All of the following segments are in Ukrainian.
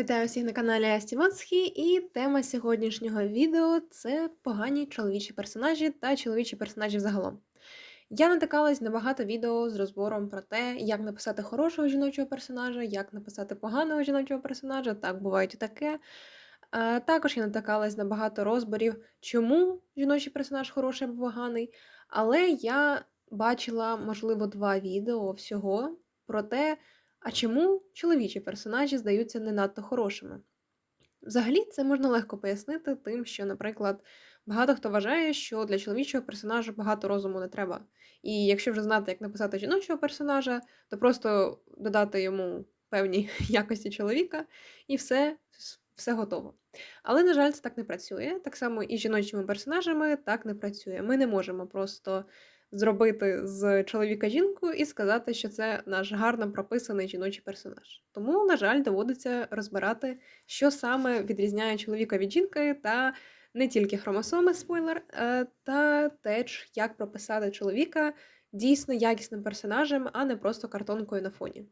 Вітаю всіх на каналі Асті Моцхі, і тема сьогоднішнього відео це погані чоловічі персонажі та чоловічі персонажі загалом. Я натикалась на багато відео з розбором про те, як написати хорошого жіночого персонажа, як написати поганого жіночого персонажа, так бувають і таке. А, Також я натикалась на багато розборів, чому жіночий персонаж хороший або поганий. Але я бачила, можливо, два відео всього про те, а чому чоловічі персонажі здаються не надто хорошими? Взагалі, це можна легко пояснити тим, що, наприклад, багато хто вважає, що для чоловічого персонажа багато розуму не треба. І якщо вже знати, як написати жіночого персонажа, то просто додати йому певні якості чоловіка, і все, все готово. Але, на жаль, це так не працює. Так само і з жіночими персонажами так не працює. Ми не можемо просто зробити з чоловіка жінку і сказати, що це наш гарно прописаний жіночий персонаж. Тому, на жаль, доводиться розбирати, що саме відрізняє чоловіка від жінки, та не тільки хромосоми, спойлер, е, та теж як прописати чоловіка дійсно якісним персонажем, а не просто картонкою на фоні.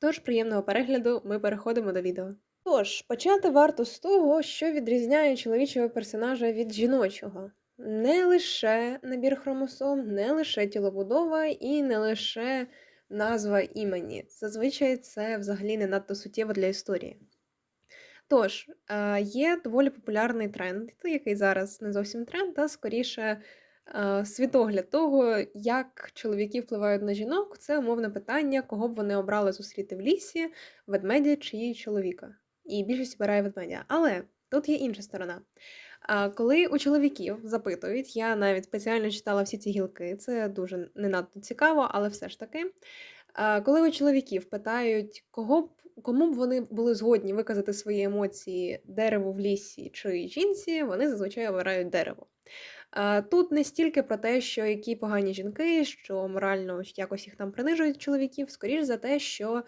Тож, приємного перегляду, ми переходимо до відео. Тож, почати варто з того, що відрізняє чоловічого персонажа від жіночого. Не лише набір хромосом, не лише тілобудова і не лише назва імені. Зазвичай це взагалі не надто суттєво для історії. Тож, е, є доволі популярний тренд, який зараз не зовсім тренд, а скоріше е, світогляд того, як чоловіки впливають на жінок, це умовне питання, кого б вони обрали зустріти в лісі, ведмедя чи чоловіка. І більшість обирає ведмедя. Але тут є інша сторона. Коли у чоловіків запитують, я навіть спеціально читала всі ці гілки, це дуже не надто цікаво, але все ж таки. Коли у чоловіків питають, кого б кому б вони були згодні виказати свої емоції дереву в лісі чи жінці, вони зазвичай обирають дерево. Тут не стільки про те, що які погані жінки, що морально якось їх там принижують чоловіків, скоріш за те, що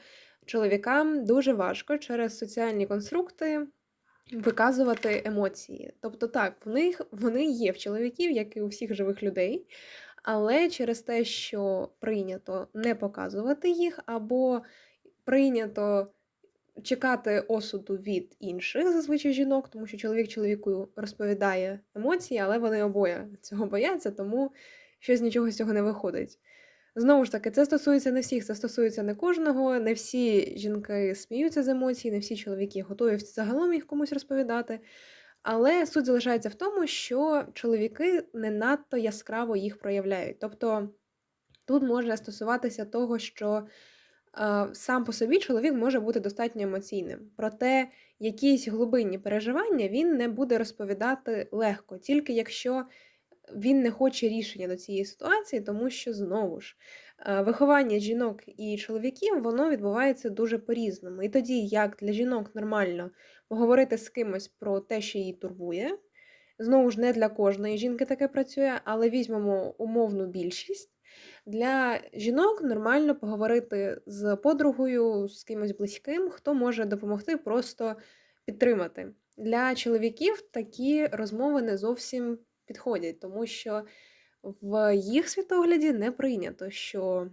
чоловікам дуже важко через соціальні конструкти Виказувати емоції. Тобто так, в них вони є в чоловіків, як і у всіх живих людей, але через те, що прийнято не показувати їх, або прийнято чекати осуду від інших зазвичай жінок, тому що чоловік чоловіку розповідає емоції, але вони обоє цього бояться, тому щось нічого з цього не виходить. Знову ж таки, це стосується не всіх, це стосується не кожного. Не всі жінки сміються з емоцій, не всі чоловіки готові загалом їх комусь розповідати. Але суть залишається в тому, що чоловіки не надто яскраво їх проявляють. Тобто тут може стосуватися того, що е, сам по собі чоловік може бути достатньо емоційним. Проте якісь глибинні переживання він не буде розповідати легко, тільки якщо він не хоче рішення до цієї ситуації, тому що знову ж е, виховання жінок і чоловіків воно відбувається дуже по-різному. І тоді, як для жінок нормально поговорити з кимось про те, що її турбує. Знову ж не для кожної жінки таке працює, але візьмемо умовну більшість. Для жінок нормально поговорити з подругою, з кимось близьким, хто може допомогти просто підтримати. Для чоловіків такі розмови не зовсім підходять, тому що в їх світогляді не прийнято, що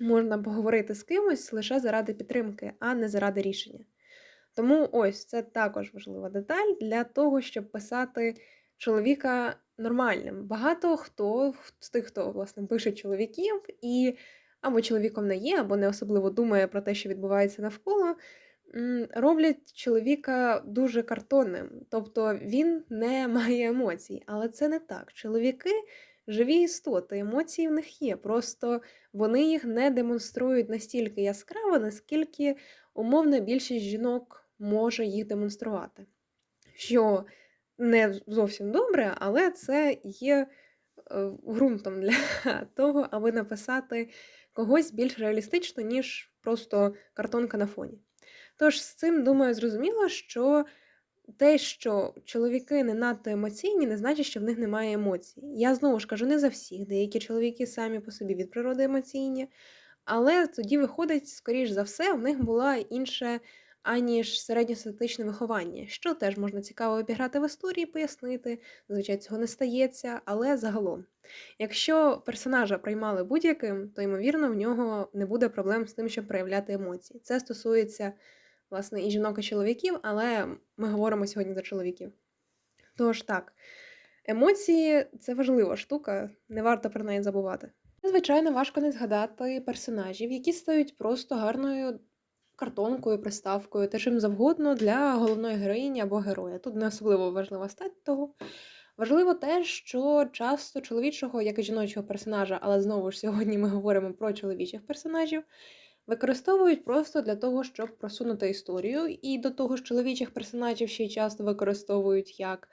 можна поговорити з кимось лише заради підтримки, а не заради рішення. Тому ось це також важлива деталь для того, щоб писати чоловіка нормальним. Багато хто з тих, хто власне пише чоловіків і або чоловіком не є, або не особливо думає про те, що відбувається навколо роблять чоловіка дуже картонним, тобто він не має емоцій. Але це не так. Чоловіки живі істоти, емоції в них є. Просто вони їх не демонструють настільки яскраво, наскільки умовно більшість жінок може їх демонструвати. Що не зовсім добре, але це є е, ґрунтом для того, аби написати когось більш реалістично, ніж просто картонка на фоні. Тож з цим, думаю, зрозуміло, що те, що чоловіки не надто емоційні, не значить, що в них немає емоцій. Я знову ж кажу, не за всіх, деякі чоловіки самі по собі від природи емоційні, але тоді виходить, скоріш за все, в них була інша аніж середньостатичне виховання, що теж можна цікаво обіграти в історії, пояснити. Зазвичай цього не стається, але загалом. Якщо персонажа приймали будь-яким, то ймовірно в нього не буде проблем з тим, щоб проявляти емоції. Це стосується власне, і жінок, і чоловіків, але ми говоримо сьогодні за чоловіків. Тож так, емоції це важлива штука, не варто про неї забувати. Звичайно, важко не згадати персонажів, які стають просто гарною картонкою, приставкою та чим завгодно для головної героїні або героя. Тут не особливо важлива стать того. Важливо те, що часто чоловічого, як і жіночого персонажа, але знову ж сьогодні ми говоримо про чоловічих персонажів, використовують просто для того, щоб просунути історію, і до того ж чоловічих персонажів ще й часто використовують як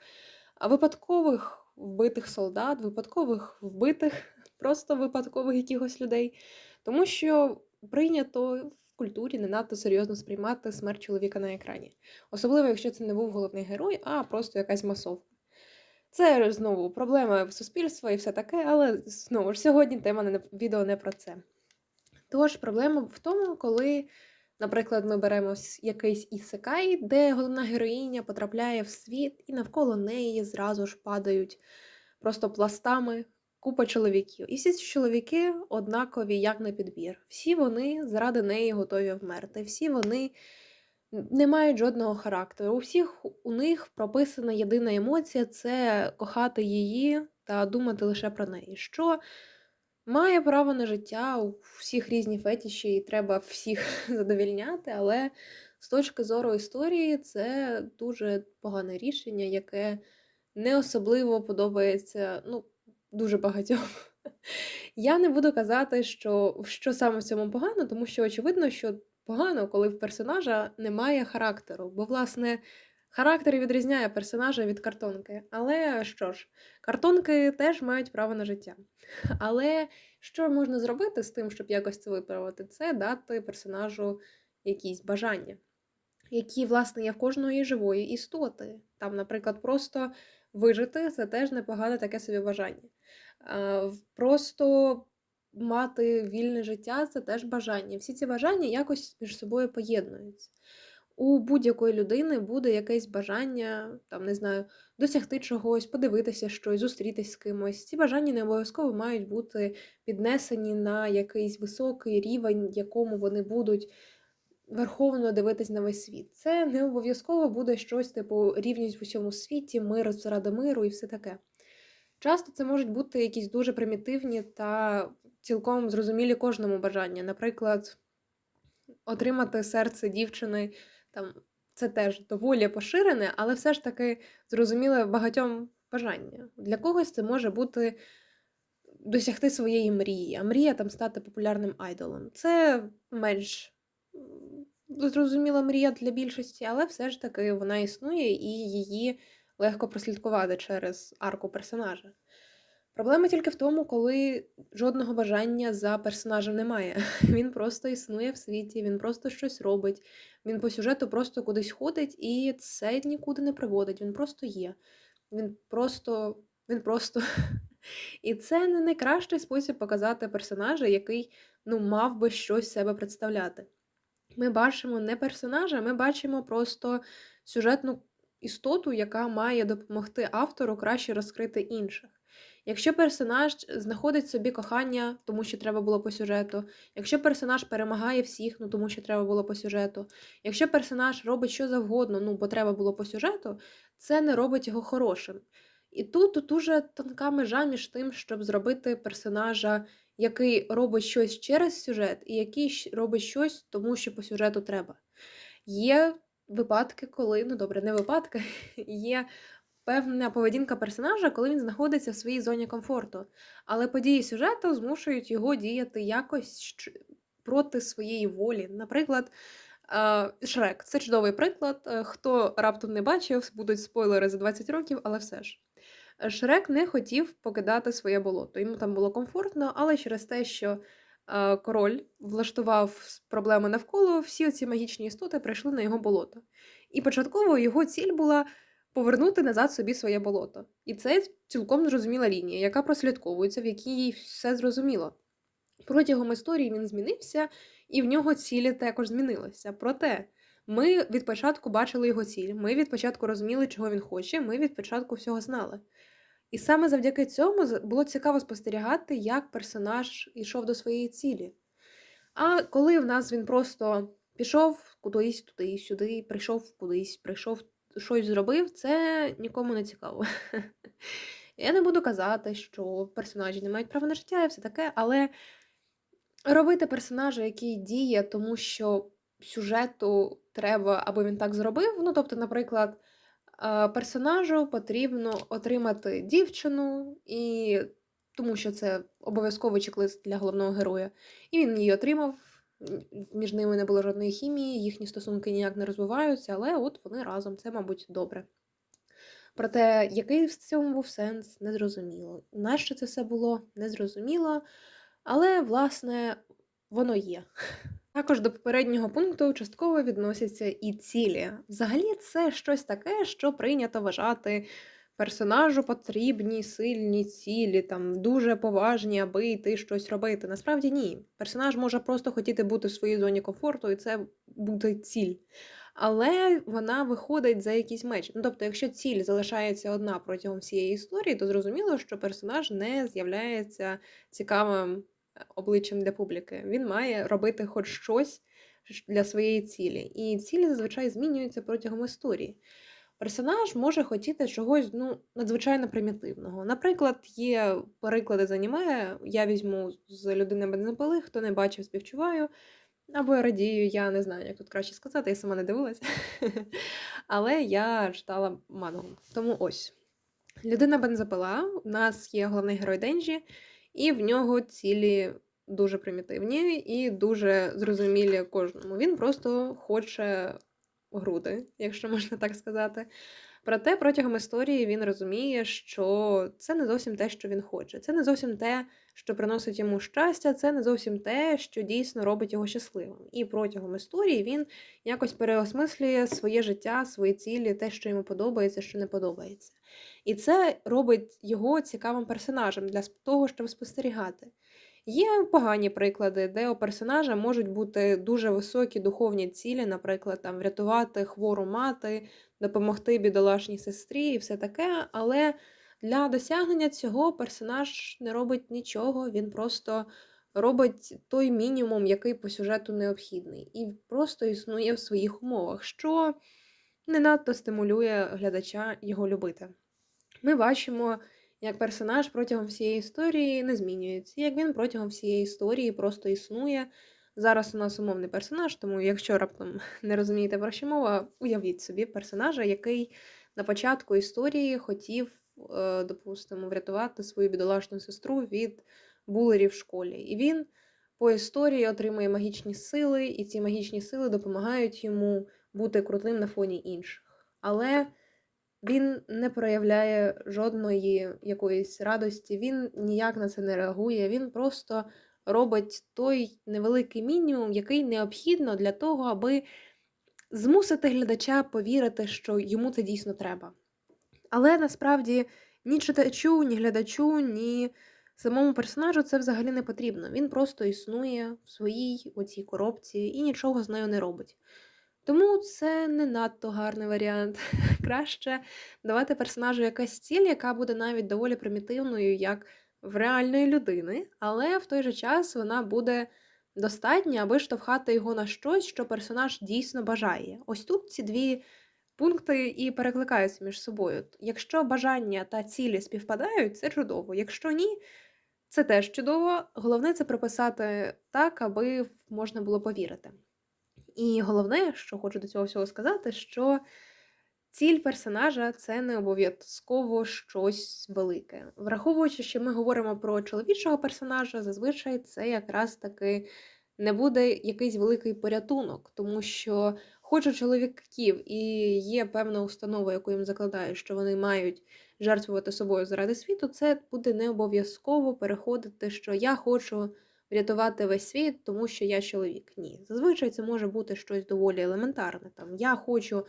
випадкових вбитих солдат, випадкових вбитих, просто випадкових якихось людей. Тому що прийнято в культурі не надто серйозно сприймати смерть чоловіка на екрані. Особливо, якщо це не був головний герой, а просто якась масовка. Це знову проблема суспільства і все таке, але знову ж сьогодні тема не відео не про це. Тож проблема в тому, коли, наприклад, ми беремо якийсь ісекай, де головна героїня потрапляє в світ, і навколо неї зразу ж падають просто пластами купа чоловіків. І всі ці чоловіки однакові, як на підбір. Всі вони заради неї готові вмерти. Всі вони не мають жодного характеру. У всіх у них прописана єдина емоція це кохати її та думати лише про неї. Що має право на життя, у всіх різні фетіші, і треба всіх задовільняти, але з точки зору історії це дуже погане рішення, яке не особливо подобається ну, дуже багатьом. Я не буду казати, що, що саме в цьому погано, тому що очевидно, що погано, коли в персонажа немає характеру. Бо, власне, характер відрізняє персонажа від картонки. Але що ж, картонки теж мають право на життя. Але що можна зробити з тим, щоб якось це виправити? Це дати персонажу якісь бажання, які, власне, є в кожної живої істоти. Там, наприклад, просто вижити це теж непогане таке собі бажання. Просто мати вільне життя це теж бажання. Всі ці бажання якось між собою поєднуються. У будь-якої людини буде якесь бажання, там, не знаю, досягти чогось, подивитися щось, зустрітись з кимось. Ці бажання не обов'язково мають бути піднесені на якийсь високий рівень, якому вони будуть верховно дивитись на весь світ. Це не обов'язково буде щось типу рівність в усьому світі, мир заради миру і все таке. Часто це можуть бути якісь дуже примітивні та цілком зрозумілі кожному бажання. Наприклад, отримати серце дівчини, там це теж доволі поширене, але все ж таки зрозуміле багатьом бажання. Для когось це може бути досягти своєї мрії, а мрія там стати популярним айдолом. Це менш зрозуміла мрія для більшості, але все ж таки вона існує і її легко прослідкувати через арку персонажа. Проблема тільки в тому, коли жодного бажання за персонажем немає. Він просто існує в світі, він просто щось робить, він по сюжету просто кудись ходить, і це нікуди не приводить. Він просто є. Він просто. Він просто. І це не найкращий спосіб показати персонажа, який ну, мав би щось себе представляти. Ми бачимо не персонажа, ми бачимо просто сюжетну істоту, яка має допомогти автору краще розкрити інших. Якщо персонаж знаходить собі кохання, тому що треба було по сюжету, якщо персонаж перемагає всіх, ну тому що треба було по сюжету, якщо персонаж робить що завгодно, ну бо треба було по сюжету, це не робить його хорошим. І тут дуже тонка межа між тим, щоб зробити персонажа, який робить щось через сюжет, і який робить щось, тому що по сюжету треба. Є випадки, коли, ну добре, не випадки, є певна поведінка персонажа, коли він знаходиться в своїй зоні комфорту. Але події сюжету змушують його діяти якось проти своєї волі. Наприклад, Шрек це чудовий приклад. Е, Хто раптом не бачив, будуть спойлери за 20 років, але все ж. Шрек не хотів покидати своє болото. Йому там було комфортно, але через те, що король влаштував проблеми навколо, всі ці магічні істоти прийшли на його болото. І початково його ціль була повернути назад собі своє болото. І це цілком зрозуміла лінія, яка прослідковується, в якій все зрозуміло. Протягом історії він змінився, і в нього цілі також змінилися. Проте ми від початку бачили його ціль, ми від початку розуміли, чого він хоче, ми від початку всього знали. І саме завдяки цьому було цікаво спостерігати, як персонаж йшов до своєї цілі. А коли в нас він просто пішов кудись, туди, сюди, прийшов кудись, прийшов, щось зробив, це нікому не цікаво. Я не буду казати, що персонажі не мають права на життя і все таке, але робити персонажа, який діє, тому що сюжету треба, аби він так зробив. Ну, тобто, наприклад, е, персонажу потрібно отримати дівчину, і тому що це обов'язковий чек-лист для головного героя. І він її отримав. Між ними не було жодної хімії, їхні стосунки ніяк не розвиваються, але от вони разом, це, мабуть, добре. Проте, який в цьому був сенс, незрозуміло. Нащо це все було, незрозуміло. Але, власне, воно є. Також до попереднього пункту частково відносяться і цілі. Взагалі, це щось таке, що прийнято вважати персонажу потрібні сильні цілі, там дуже поважні, аби йти щось робити. Насправді ні. Персонаж може просто хотіти бути в своїй зоні комфорту, і це буде ціль. Але вона виходить за якийсь меч. Ну, тобто, якщо ціль залишається одна протягом всієї історії, то зрозуміло, що персонаж не з'являється цікавим е, обличчям для публіки. Він має робити хоч щось для своєї цілі. І цілі зазвичай змінюються протягом історії. Персонаж може хотіти чогось ну, надзвичайно примітивного. Наприклад, є приклади з аніме, я візьму з людини бензопили, хто не бачив, співчуваю. Або я радію, я не знаю, як тут краще сказати, я сама не дивилась. Але я читала мангу. Тому ось. Людина бензопила, у нас є головний герой Денджі, і в нього цілі дуже примітивні і дуже зрозумілі кожному. Він просто хоче груди, якщо можна так сказати. Проте протягом історії він розуміє, що це не зовсім те, що він хоче. Це не зовсім те, що приносить йому щастя, це не зовсім те, що дійсно робить його щасливим. І протягом історії він якось переосмислює своє життя, свої цілі, те, що йому подобається, що не подобається. І це робить його цікавим персонажем для того, щоб спостерігати. Є погані приклади, де у персонажа можуть бути дуже високі духовні цілі, наприклад, там врятувати хвору мати, допомогти бідолашній сестрі і все таке. Але для досягнення цього персонаж не робить нічого, він просто робить той мінімум, який по сюжету необхідний, і просто існує в своїх умовах, що не надто стимулює глядача його любити. Ми бачимо, як персонаж протягом всієї історії не змінюється, як він протягом всієї історії просто існує. Зараз у нас умовний персонаж, тому якщо раптом не розумієте про що мова, уявіть собі персонажа, який на початку історії хотів, е, допустимо, врятувати свою бідолашну сестру від булерів в школі. І він по історії отримує магічні сили, і ці магічні сили допомагають йому бути крутим на фоні інших. Але він не проявляє жодної якоїсь радості, він ніяк на це не реагує, він просто робить той невеликий мінімум, який необхідно для того, аби змусити глядача повірити, що йому це дійсно треба. Але насправді ні читачу, ні глядачу, ні самому персонажу це взагалі не потрібно. Він просто існує в своїй оцій коробці і нічого з нею не робить. Тому це не надто гарний варіант. Краще давати персонажу якась ціль, яка буде навіть доволі примітивною, як в реальної людини, але в той же час вона буде достатня, аби штовхати його на щось, що персонаж дійсно бажає. Ось тут ці дві пункти і перекликаються між собою. Якщо бажання та цілі співпадають, це чудово. Якщо ні, це теж чудово. Головне це прописати так, аби можна було повірити. І головне, що хочу до цього всього сказати, що ціль персонажа це не обов'язково щось велике. Враховуючи, що ми говоримо про чоловічого персонажа, зазвичай це якраз таки не буде якийсь великий порятунок, тому що хоч у чоловіків і є певна установа, яку їм закладає, що вони мають жертвувати собою заради світу, це буде не обов'язково переходити, що я хочу врятувати весь світ, тому що я чоловік. Ні. Зазвичай це може бути щось доволі елементарне. Там я хочу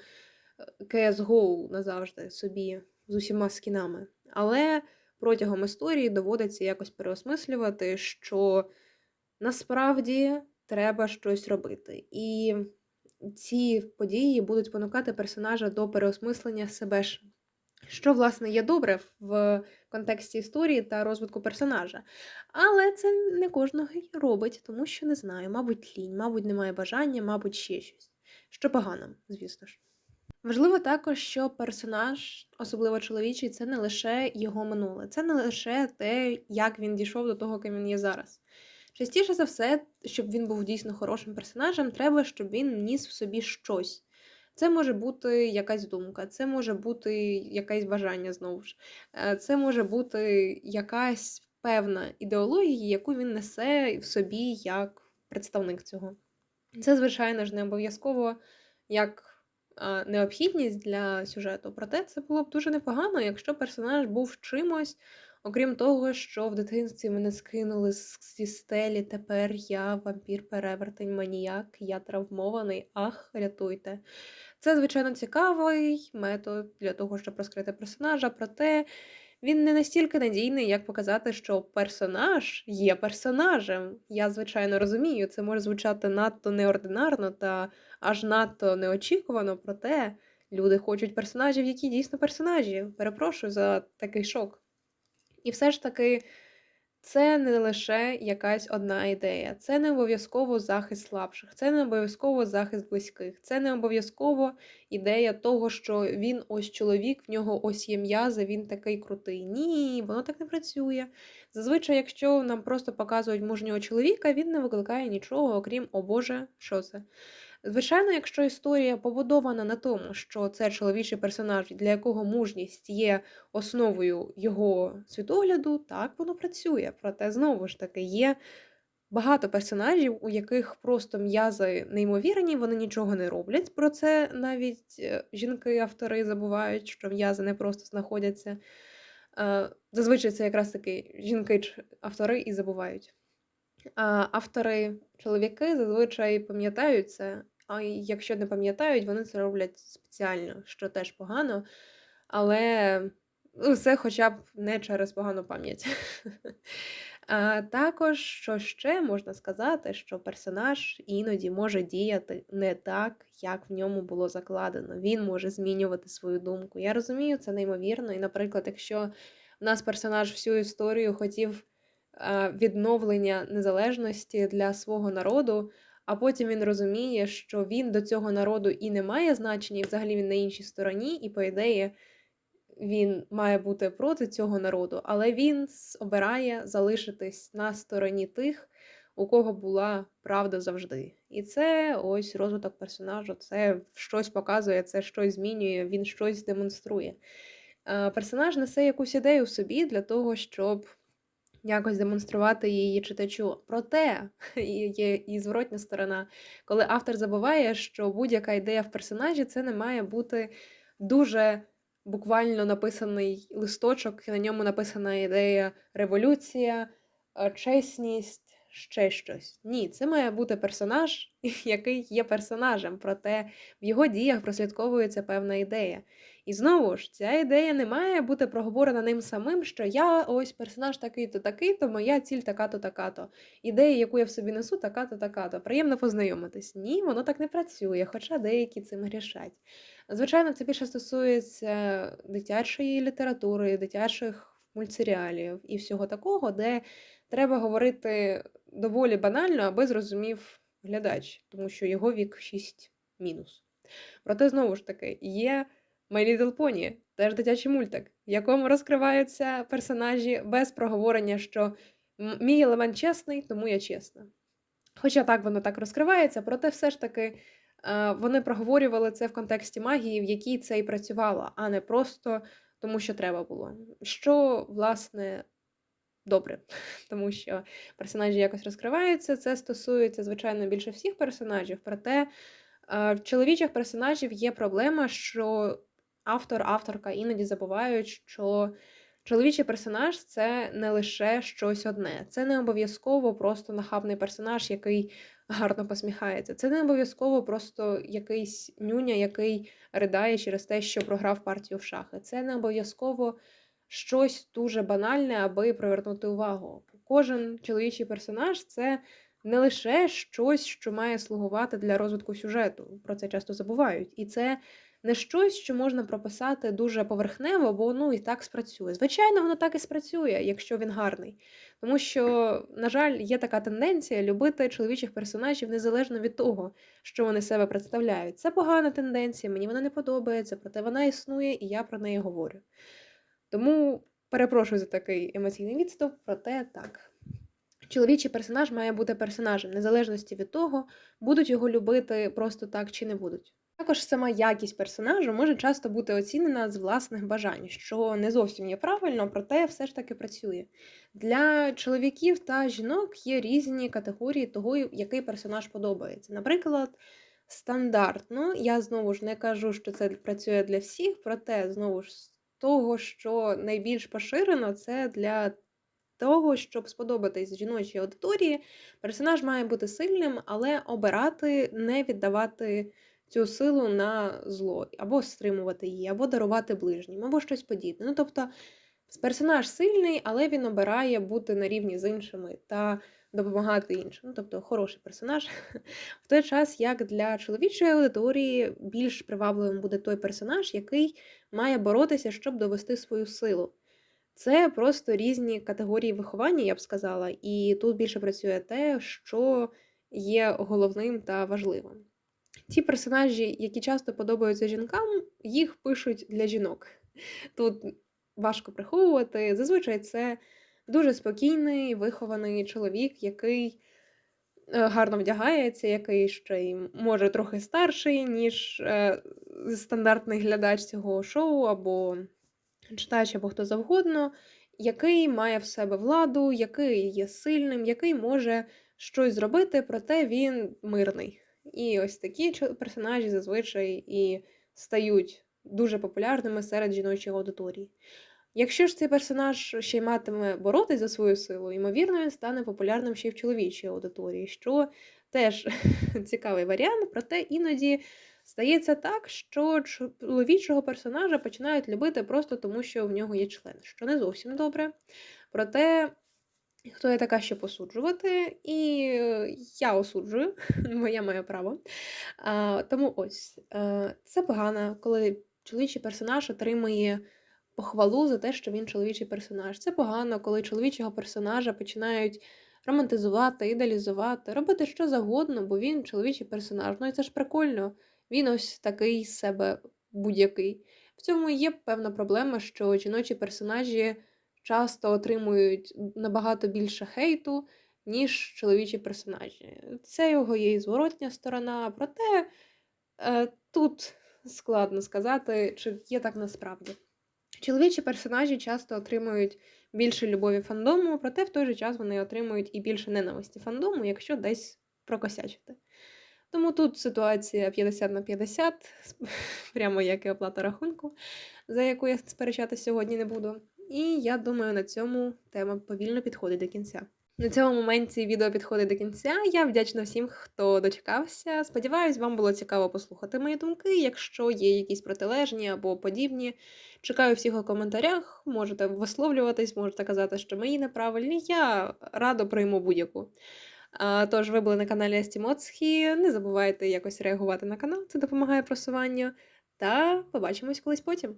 е, CSGO назавжди собі з усіма скінами. Але протягом історії доводиться якось переосмислювати, що насправді треба щось робити. І ці події будуть понукати персонажа до переосмислення себе ж. Що, власне, є добре в контексті історії та розвитку персонажа. Але це не кожного робить, тому що не знаю, мабуть, лінь, мабуть, немає бажання, мабуть, ще щось. що погано, звісно ж. Важливо також, що персонаж, особливо чоловічий, це не лише його минуле, це не лише те, як він дійшов до того, ким він є зараз. Частіше за все, щоб він був дійсно хорошим персонажем, треба, щоб він ніс в собі щось. Це може бути якась думка, це може бути якесь бажання знову ж. Е, Це може бути якась певна ідеологія, яку він несе в собі як представник цього. Це, звичайно ж, не обов'язково як необхідність для сюжету. Проте це було б дуже непогано, якщо персонаж був чимось, окрім того, що в дитинстві мене скинули зі стелі. Тепер я вампір, перевертень, маніяк, я травмований. Ах, рятуйте. Це, звичайно, цікавий метод для того, щоб розкрити персонажа, проте він не настільки надійний, як показати, що персонаж є персонажем. Я, звичайно, розумію, це може звучати надто неординарно та аж надто неочікувано, проте люди хочуть персонажів, які дійсно персонажі. Перепрошую за такий шок. І все ж таки, це не лише якась одна ідея, це не обов'язково захист слабших, це не обов'язково захист близьких, це не обов'язково ідея того, що він ось чоловік, в нього ось є м'язи, він такий крутий. Ні, воно так не працює. Зазвичай, якщо нам просто показують мужнього чоловіка, він не викликає нічого, окрім о Боже, що це. Звичайно, якщо історія побудована на тому, що це чоловічий персонаж, для якого мужність є основою його світогляду, так воно працює. Проте, знову ж таки, є багато персонажів, у яких просто м'язи неймовірні, вони нічого не роблять. Про це навіть е, жінки-автори забувають, що м'язи не просто знаходяться. Е, Зазвичай це якраз таки жінки-автори і забувають. А автори, чоловіки зазвичай пам'ятають це, а якщо не пам'ятають, вони це роблять спеціально, що теж погано. Але ну, це хоча б не через погану пам'ять. А також, що ще можна сказати, що персонаж іноді може діяти не так, як в ньому було закладено. Він може змінювати свою думку. Я розумію, це неймовірно. І, наприклад, якщо в нас персонаж всю історію хотів відновлення незалежності для свого народу, а потім він розуміє, що він до цього народу і не має значення, і взагалі він на іншій стороні, і, по ідеї, він має бути проти цього народу, але він обирає залишитись на стороні тих, у кого була правда завжди. І це ось розвиток персонажу, це щось показує, це щось змінює, він щось демонструє. Е, Персонаж несе якусь ідею в собі для того, щоб якось демонструвати її читачу. Проте є і зворотня сторона, коли автор забуває, що будь-яка ідея в персонажі це не має бути дуже буквально написаний листочок, і на ньому написана ідея революція, е, чесність, ще щось. Ні, це має бути персонаж, який є персонажем, проте в його діях прослідковується певна ідея. І знову ж, ця ідея не має бути проговорена ним самим, що я ось персонаж такий-то, такий-то, моя ціль така-то, така-то. Ідея, яку я в собі несу, така-то, така-то. Приємно познайомитись. Ні, воно так не працює, хоча деякі цим грішать. Звичайно, це більше стосується дитячої літератури, дитячих мультсеріалів і всього такого, де треба говорити доволі банально, аби зрозумів глядач, тому що його вік 6 мінус. Проте, знову ж таки, є My Little Pony, теж дитячий мультик, в якому розкриваються персонажі без проговорення, що мій елемент чесний, тому я чесна. Хоча так воно так розкривається, проте все ж таки е, вони проговорювали це в контексті магії, в якій це і працювало, а не просто тому, що треба було. Що, власне, добре, тому що персонажі якось розкриваються. Це стосується, звичайно, більше всіх персонажів, проте е, в чоловічих персонажів є проблема, що автор, авторка іноді забувають, що чоловічий персонаж це не лише щось одне. Це не обов'язково просто нахабний персонаж, який гарно посміхається. Це не обов'язково просто якийсь нюня, який ридає через те, що програв партію в шахи. Це не обов'язково щось дуже банальне, аби привернути увагу. Кожен чоловічий персонаж це не лише щось, що має слугувати для розвитку сюжету. Про це часто забувають. І це не щось, що можна прописати дуже поверхнево, бо ну і так спрацює. Звичайно, воно так і спрацює, якщо він гарний. Тому що, на жаль, є така тенденція любити чоловічих персонажів незалежно від того, що вони себе представляють. Це погана тенденція, мені вона не подобається, проте вона існує, і я про неї говорю. Тому перепрошую за такий емоційний відступ, проте так. Чоловічий персонаж має бути персонажем, незалежності від того, будуть його любити просто так чи не будуть. Також сама якість персонажу може часто бути оцінена з власних бажань, що не зовсім є правильно, проте все ж таки працює. Для чоловіків та жінок є різні категорії того, який персонаж подобається. Наприклад, стандартно, я знову ж не кажу, що це працює для всіх, проте знову ж з того, що найбільш поширено, це для того, щоб сподобатись жіночій аудиторії, персонаж має бути сильним, але обирати, не віддавати цю силу на зло, або стримувати її, або дарувати ближнім, або щось подібне. Ну, тобто, персонаж сильний, але він обирає бути на рівні з іншими та допомагати іншим. Ну, тобто, хороший персонаж. В той час, як для чоловічої аудиторії, більш привабливим буде той персонаж, який має боротися, щоб довести свою силу. Це просто різні категорії виховання, я б сказала, і тут більше працює те, що є головним та важливим. Ті персонажі, які часто подобаються жінкам, їх пишуть для жінок. Тут важко приховувати. Зазвичай це дуже спокійний, вихований чоловік, який е, гарно вдягається, який ще й може трохи старший, ніж е, стандартний глядач цього шоу, або читач, або хто завгодно, який має в себе владу, який є сильним, який може щось зробити, проте він мирний. І ось такі персонажі зазвичай і стають дуже популярними серед жіночої аудиторії. Якщо ж цей персонаж ще й матиме боротись за свою силу, ймовірно, він стане популярним ще й в чоловічій аудиторії, що теж цікавий варіант, проте іноді стається так, що чоловічого персонажа починають любити просто тому, що в нього є член, що не зовсім добре. Проте Хто я така, щоб осуджувати, і я осуджую, бо я маю право. А, Тому ось е, це погано, коли чоловічий персонаж отримує похвалу за те, що він чоловічий персонаж. Це погано, коли чоловічого персонажа починають романтизувати, ідеалізувати, робити що завгодно, бо він чоловічий персонаж. Ну і це ж прикольно. Він ось такий з себе будь-який. В цьому є певна проблема, що жіночі персонажі часто отримують набагато більше хейту, ніж чоловічі персонажі. Це його є і зворотня сторона, проте е, тут складно сказати, чи є так насправді. Чоловічі персонажі часто отримують більше любові фандому, проте в той же час вони отримують і більше ненависті фандому, якщо десь прокосячити. Тому тут ситуація 50 на 50, прямо як і оплата рахунку, за яку я сперечати сьогодні не буду. І я думаю, на цьому тема повільно підходить до кінця. На цьому моменті відео підходить до кінця. Я вдячна всім, хто дочекався. Сподіваюсь, вам було цікаво послухати мої думки. Якщо є якісь протилежні або подібні, чекаю всіх у коментарях. Можете висловлюватись, можете казати, що мої неправильні. Я радо прийму будь-яку. Тож, ви були на каналі Астімоцхі. Не забувайте якось реагувати на канал, це допомагає просуванню. Та побачимось колись потім.